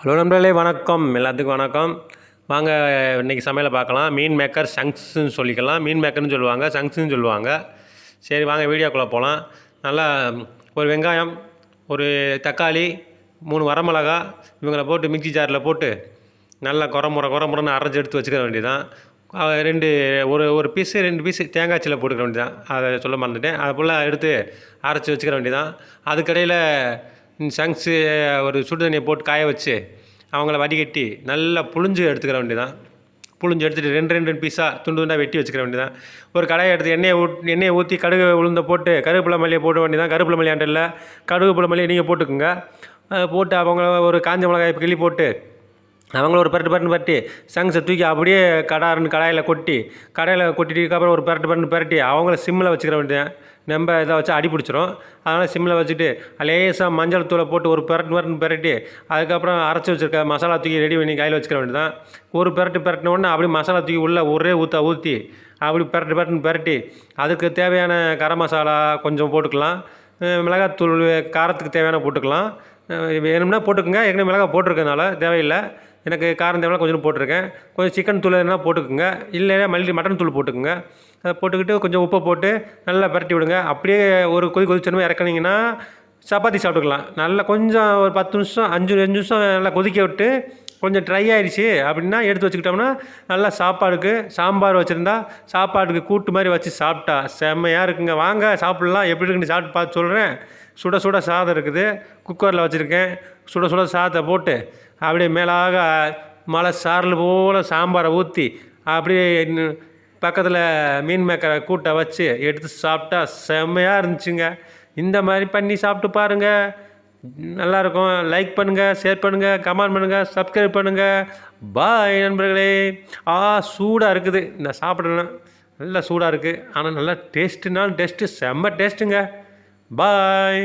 Hello நண்பர்களே வணக்கம். எல்லாத்துக்கும் வணக்கம். வாங்க இன்றைக்கி சமையலை பார்க்கலாம். மீன் மேக்கர் சங்ஸ்ன்னு சொல்லிக்கலாம். மீன் மேக்கர்னு சொல்லுவாங்க சங்ஸ்ன்னு சொல்லுவாங்க. சரி வாங்க வீடியோக்குள்ளே போகலாம் நல்லா ஒரு வெங்காயம் ஒரு தக்காளி மூணு வரமிளகா இவங்களை போட்டு மிக்சி ஜாரில் போட்டு நல்லா குறமுறை குறமுறைன்னு அரைஞ்சி அரைச்சி எடுத்து வச்சுக்க வேண்டியதான் ரெண்டு ஒரு ஒரு பீஸு ரெண்டு பீஸு தேங்காய் சில போட்டுக்க வேண்டியதான் அதை சொல்ல மறந்துட்டேன். அதை ஃபுல்லாக எடுத்து அரைச்சி வச்சுக்க வேண்டியதான் அதுக்கடையில் சங்ஸு ஒரு சுடு தண்ணியை போட்டு காய வச்சு அவங்கள வடிகட்டி நல்லா புழிஞ்சு எடுத்துக்கிற வேண்டியதான் புழிஞ்சு எடுத்துகிட்டு ரெண்டு ரெண்டு ரெண்டு பீஸாக துண்டு துண்டாக வெட்டி வச்சுக்கிற வேண்டியதான் ஒரு கடாயை எடுத்து எண்ணெயை ஊட் எண்ணெயை ஊற்றி கடுகு உளுந்த போட்டு கருவேப்பிலை மல்லியை போட வேண்டியதான் கருவேப்பிலை மல்லியாண்ட இல்லை கருவேப்பிலை மல்லியை நீங்கள் போட்டுக்கோங்க. போட்டு அவங்க ஒரு காஞ்ச மிளகாய் கிள்ளி போட்டு அவங்கள ஒரு பரட்டு பரட்டு பரட்டி சங்ஸை தூக்கி அப்படியே கடாருன்னு கடாயில் கொட்டி கடாயில் கொட்டிட்டுக்கப்புறம் ஒரு பரட்டு பரட்டு பரட்டி அவங்கள சிம்மில் வச்சுக்கிற வேண்டியது நம்ம இதை வச்சு அடி பிடிச்சிரும். அதனால் சிம்மில் வச்சுட்டு லேசாக மஞ்சள் தூளை போட்டு ஒரு பரட்டு பரட்டு பரட்டி அதுக்கப்புறம் அரைச்சி வச்சுருக்க மசாலா தூக்கி ரெடி பண்ணி கையில் வச்சுக்கிற வேண்டியதான் ஒரு பரட்டு பரட்டின உடனே அப்படி மசாலா தூக்கி உள்ளே ஒரே ஊற்ற ஊற்றி அப்படி பரட்டு பரட்டுன்னு பரட்டி அதுக்கு தேவையான கரம் மசாலா கொஞ்சம் போட்டுக்கலாம். மிளகாத்தூள் காரத்துக்கு தேவையான போட்டுக்கலாம். வேணும்னா போட்டுக்கோங்க. ஏற்கனவே மிளகா போட்டிருக்கனால தேவையில்லை. எனக்கு காரம் கொஞ்சம் போட்டிருக்கேன். கொஞ்சம் சிக்கன் தூள் எதுனா போட்டுக்கோங்க. இல்லைன்னா மல்லி மட்டன் தூள் போட்டுக்கோங்க. அதை போட்டுக்கிட்டு கொஞ்சம் உப்பை போட்டு நல்லா பரட்டி விடுங்க. அப்படியே ஒரு கொதி கொதிச்சனமே இறக்குனீங்கன்னா சப்பாத்தி சாப்பிட்டுக்கலாம். நல்லா கொஞ்சம் ஒரு பத்து நிமிஷம் அஞ்சு அஞ்சு நிமிஷம் நல்லா கொதிக்க விட்டு கொஞ்சம் ட்ரை ஆயிடுச்சு அப்படின்னா எடுத்து வச்சுக்கிட்டோம்னா நல்லா சாப்பாடுக்கு சாம்பார் வச்சுருந்தா சாப்பாட்டுக்கு கூட்டு மாதிரி வச்சு சாப்பிட்டா. செம்மையாக இருக்குங்க. வாங்க சாப்பிட்லாம். எப்படி இருக்குன்னு சாப்பிட்டு பார்த்து சொல்கிறேன் சுட சுட சாதம் இருக்குது. குக்கரில் வச்சுருக்கேன். சுட சுட சாதத்தை போட்டு அப்படியே மேலாக மலை சாரல் போல் சாம்பாரை ஊற்றி அப்படியே பக்கத்தில் மீன் மேக்கரை கூட்டை வச்சு எடுத்து சாப்பிட்டா செம்மையாக இருந்துச்சுங்க. இந்த மாதிரி பண்ணி சாப்பிட்டு பாருங்கள் நல்லாயிருக்கும். லைக் பண்ணுங்கள் ஷேர் பண்ணுங்கள் கமெண்ட் பண்ணுங்கள் சப்ஸ்கிரைப் பண்ணுங்கள் பாய் நண்பர்களே. ஆ சூடாக இருக்குது. நான் சாப்பிட்றேன் நல்லா சூடாக இருக்குது ஆனால் நல்லா டேஸ்ட்டுனாலும் டேஸ்ட்டு செம்ம டேஸ்ட்டுங்க பாய்